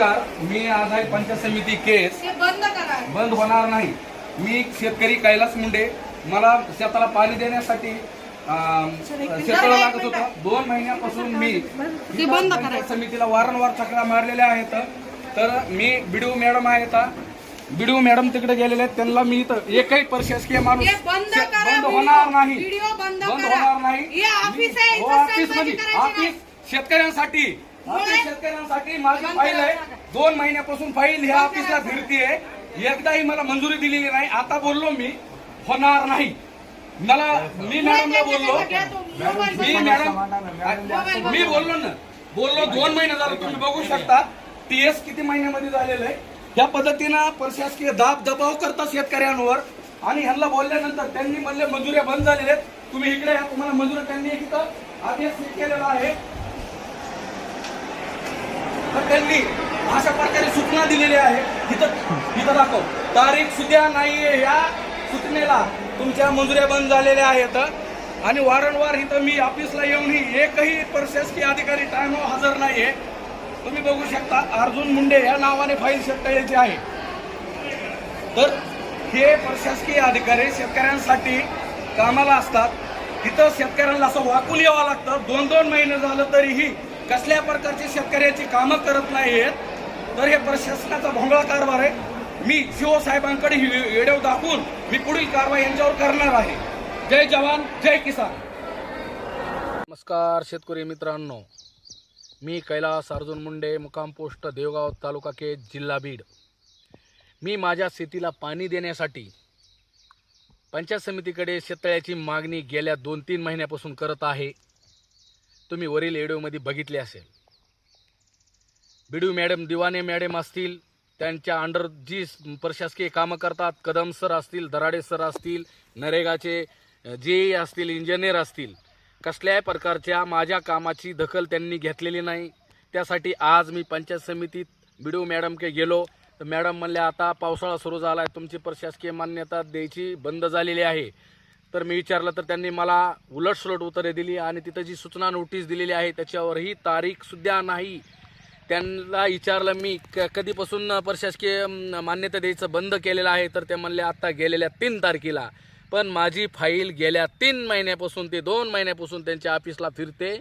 नमस्कार मी आज आहे पंचायत समिती केस. बंद करा. बंद होणार नाही. मी शेतकरी कैलास मुंडे. मला शेताला पाणी देण्यासाठी शेताला लागत होतं. दोन महिन्यापासून मी बंद. पंचायत. समितीला वारंवार चक्रा मारलेल्या आहेत. तर मी बिडू मॅडम आहेत. बिडू मॅडम तिकडे गेलेले आहेत. त्यांना मी इथं एकही प्रशासकीय माणूस हे बंद शे- करा बंद व्हिडिओ. होणार नाही. व्हिडिओ बंद बंद करा. होणार नाही. हे ऑफिस आहे, हो, ऑफिसमध्ये करायची ऑफिस शेतकऱ्यांसाठी. शेतकऱ्यांसाठी माझी फाईल आहे. दोन महिन्यापासून फाईल ह्या ऑफिसला. फिरतीये. एकदाही मला मंजुरी दिलेली नाही. आता बोललो मी होणार नाही. मला मी मॅडमला बोललो. मी. मॅडम मी बोललो ना. बोललो दोन महिने झाले तुम्ही बघू शकता. टीएस किती महिन्यामध्ये झालेलं आहे? या पद्धतीनं प्रशासकीय दाब दबाव करतात शेतकऱ्यांवर. आणि ह्यांना बोलल्यानंतर त्यांनी म्हणले मजुऱ्या बंद झालेल्या आहेत. तुम्ही इकडे या तुम्हाला मजुऱ्या त्यांनी इथं आदेश केलेला आहे. त्यांनी अशा प्रकारे सूचना दिलेली आहे. इथं इथं दाखव. तारीख सुद्धा आहे या सूचनेला. तुमच्या मंजुऱ्या बंद झालेल्या आहेत. आणि वारंवार इथं मी ऑफिसला येऊनही एकही प्रशासकीय अधिकारी टाइमवर हजर नाही आहे तुम्ही बघू शकता अर्जुन मुंडे या नावाने फाईल शेतकऱ्याची आहे. तर हे प्रशासकीय अधिकारी शेतकऱ्यांसाठी कामाला असतात. तिथं शेतकऱ्यांना असं वाकून यावं लागतं. दोन दोन महिने झालं तरीही कसल्या प्रकारची शेतकऱ्याची कामं करत नाहीत तर हे प्रशासनाचा भोंगळा कारभार आहे. मी शिव साहेबांकडे ही व्हिडिओ दाखवून मी पुढील कारवाई यांच्यावर करणार आहे. जय जवान जय किसान. नमस्कार शेतकरी मित्रांनो. मी कैलास अर्जुन मुंडे मुकाम पोस्ट देवगाव तालुका के जिल्हा बीड. मी माझ्या शेतीला पाणी देण्यासाठी पंचायत समितीकडे शेततळ्याची मागणी गेल्या दोन तीन महिन्यापासून करत आहे. तुम्ही वरील व्हिडिओमध्ये बघितले असेल. बिडू मॅडम दिवाने मॅडम असतील त्यांच्या अंडर जी प्रशासकीय कामं करतात कदम सर असतील दराडे सर असतील नरेगाचे जे असतील इंजिनियर असतील कसल्याही प्रकारच्या माझ्या कामाची दखल त्यांनी घेतलेली नाही. त्यासाठी आज मी पंचायत समितीत बिडू मॅडमके गेलो. तर मॅडम म्हणल्या आता पावसाळा सुरू झाला आहे तुमची प्रशासकीय मान्यता द्यायची बंद झालेली आहे. तर मी विचारलं तर त्यांनी मला उलटसुलट उत्तरे दिली आणि तिथं जी सूचना नोटीस दिलेली आहे त्याच्यावरही तारीखसुद्धा नाही. त्यांना विचारलं मी क कधीपासून प्रशासकीय मान्यता द्यायचं बंद केलेलं आहे? तर ते म्हणले आत्ता गेलेल्या तीन तारखेला. पण माझी फाईल गेल्या तीन महिन्यापासून ते दोन महिन्यापासून त्यांच्या ऑफिसला फिरते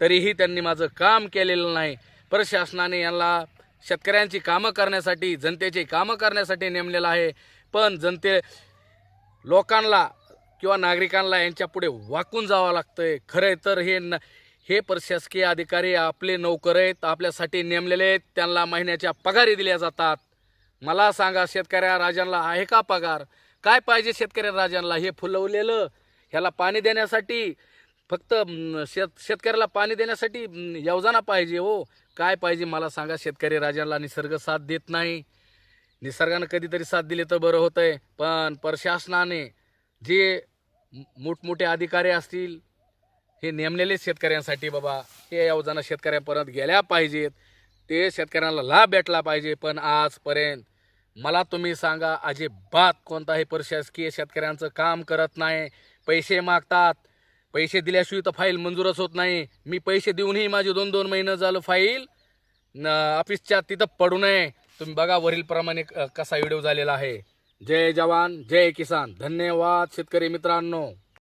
तरीही त्यांनी माझं काम केलेलं नाही. प्रशासनाने यांना शेतकऱ्यांची कामं करण्यासाठी जनतेची कामं करण्यासाठी नेमलेलं आहे. पण जनते लोकांना किंवा नागरिकांना यांच्या पुढे वाकून जावं लागतंय. खरं तर हे न हे प्रशासकीय अधिकारी आपले नोकर आहेत आपल्यासाठी नेमलेले आहेत. त्यांना महिन्याच्या पगारी दिल्या जातात. मला सांगा शेतकऱ्या राजांना आहे का पगार? काय पाहिजे शेतकऱ्या राजांना? हे फुलवलेलं ह्याला पाणी देण्यासाठी फक्त शेत शेतकऱ्याला पाणी देण्यासाठी योजना पाहिजे हो. काय पाहिजे मला सांगा शेतकरी राजांना निसर्ग साथ देत नाही. निसर्गानं कधीतरी साथ दिली तर बरं होतंय. पण प्रशासनाने जे मोठमोठे अधिकारी असतील. हे नेमलेले शेतकऱ्यांसाठी बाबा. हे योजना शेतकऱ्यांपर्यंत गेल्या पाहिजेत. ते शेतकऱ्यांना लाभ भेटला पाहिजे. पण आजपर्यंत मला तुम्ही सांगा अजिबात कोणताही प्रशासकीय शेतकऱ्यांचं काम करत नाही. पैसे मागतात. पैसे दिल्याशिवाय तर फाईल मंजूरच होत नाही. मी पैसे देऊनही माझे दोन दोन महिनं झालं फाईल. न ऑफिसच्या तिथं पडू नये. तुम्ही बघा वरीलप्रमाणे क- कसा व्हिडिओ झालेला आहे. जय जवान जय किसान. धन्यवाद शेतकरी मित्रांनो.